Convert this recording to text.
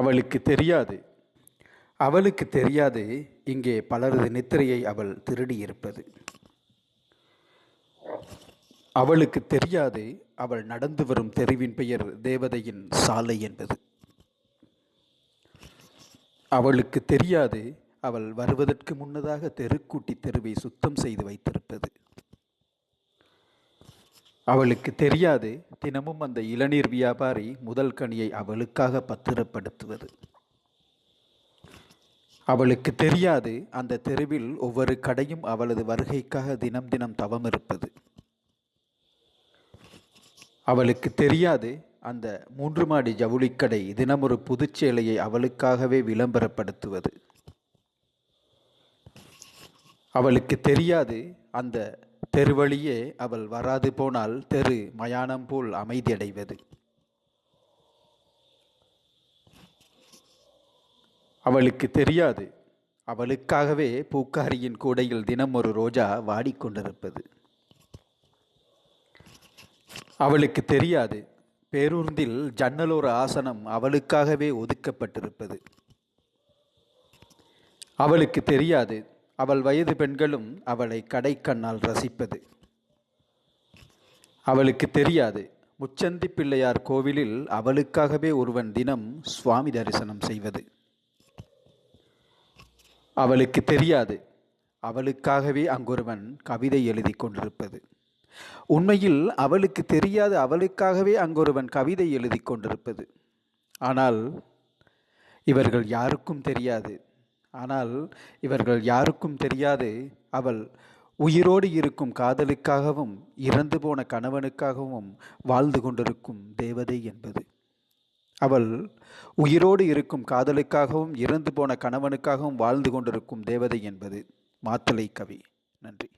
அவளுக்கு தெரியாது. அவளுக்கு தெரியாது இங்கே பலரது நித்திரையை அவள் திருடியிருப்பது. அவளுக்கு தெரியாது அவள் நடந்து வரும் தெருவின் பெயர் தேவதையின் சாலை என்பது. அவளுக்கு தெரியாது அவள் வருவதற்கு முன்னதாக தெருக்கூட்டி தெருவை சுத்தம் செய்து வைத்திருப்பது. அவளுக்கு தெரியாது தினமும் அந்த இளநீர் வியாபாரி முதல் கனியை அவளுக்காக பத்திரப்படுத்துவது. அவளுக்கு தெரியாது அந்த தெருவில் ஒவ்வொரு கடையும் அவளது வருகைக்காக தினம் தினம் தவம் இருப்பது. அவளுக்கு தெரியாது அந்த மூன்று மாடி ஜவுளிக்கடை தினமொரு புதுச்சேலையை அவளுக்காகவே விளம்பரப்படுத்துவது. அவளுக்கு தெரியாது அந்த தெருவழியே அவள் வராது போனால் தெரு மயானம் போல் அமைதியடைவது. அவளுக்கு தெரியாது. அவளுக்காகவே பூக்காரியின் கூடையில் தினம் ஒரு ரோஜா வாடிக்கொண்டிருப்பது அவளுக்கு தெரியாது. பேருந்தில் ஜன்னலோர ஆசனம் அவளுக்காகவே ஒதுக்கப்பட்டிருப்பது. அவளுக்கு தெரியாது. அவள் வயது பெண்களும் அவளை கடைக்கண்ணால் ரசிப்பது. அவளுக்கு தெரியாது. முச்சந்தி பிள்ளையார் கோவிலில் அவளுக்காகவே ஒருவன் தினம் சுவாமி தரிசனம் செய்வது. அவளுக்கு தெரியாது. அவளுக்காகவே அங்கொருவன் கவிதை எழுதி கொண்டிருப்பது. உண்மையில் அவளுக்கு தெரியாது. அவளுக்காகவே அங்கொருவன் கவிதை எழுதி கொண்டிருப்பது. ஆனால் இவர்கள் யாருக்கும் தெரியாது. ஆனால் இவர்கள் யாருக்கும் தெரியாது அவள் உயிரோடு இருக்கும் காதலுக்காகவும் இறந்து போன கணவனுக்காகவும் வாழ்ந்து கொண்டிருக்கும் தேவதை என்பது. அவள் உயிரோடு இருக்கும் காதலுக்காகவும் இறந்து போன கணவனுக்காகவும் வாழ்ந்து கொண்டிருக்கும் தேவதை என்பது. மாத்தலை கவி. நன்றி.